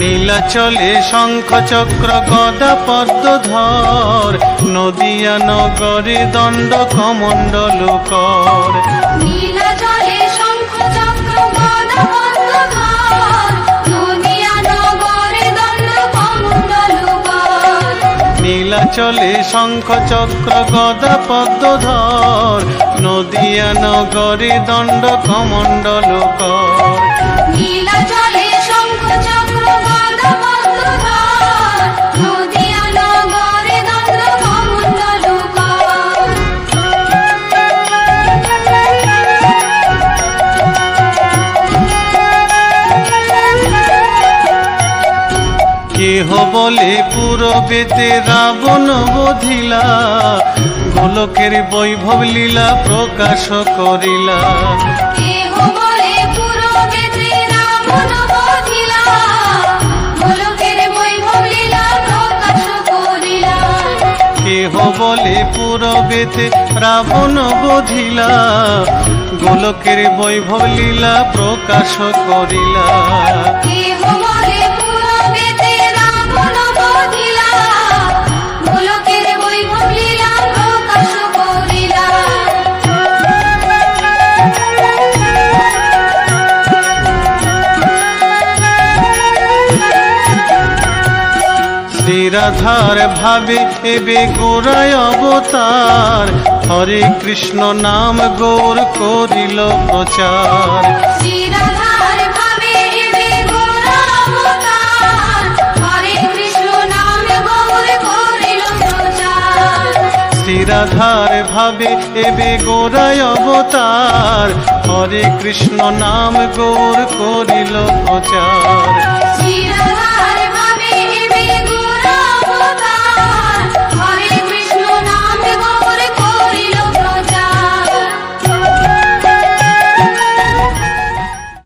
নীলাচলে শঙ্খ চক্র গদা পদ্মধর নদিয়া নগরে দণ্ড কমণ্ডল কর। নীলা জলে শঙ্খ চক্র গদা কমণ্ডল কর। শঙ্খ চক্র গদা পদ্মধর নদিয়া নগরে দণ্ড কমণ্ডল কর। কেহ বলে পুরবেতে রাবণ বধিলা গোলকের বৈভব লীলা প্রকাশ করিলা। কেহ বলে পুরবেতে রাবণ বধিলা গোলকের বৈভব লীলা প্রকাশ করিলা। শ্রীরাধার ভাবে এবে গোড়ায় অবতার। হরে কৃষ্ণ নাম গৌর করিল প্রচার। শ্রীরাধার ভাবে এবে গোরা অবতার। হরে কৃষ্ণ নাম গৌর করিল প্রচার। শ্রীরাধার ভাবে এবে গোড়ায় অবতার। হরে কৃষ্ণ নাম গৌর করিল প্রচার।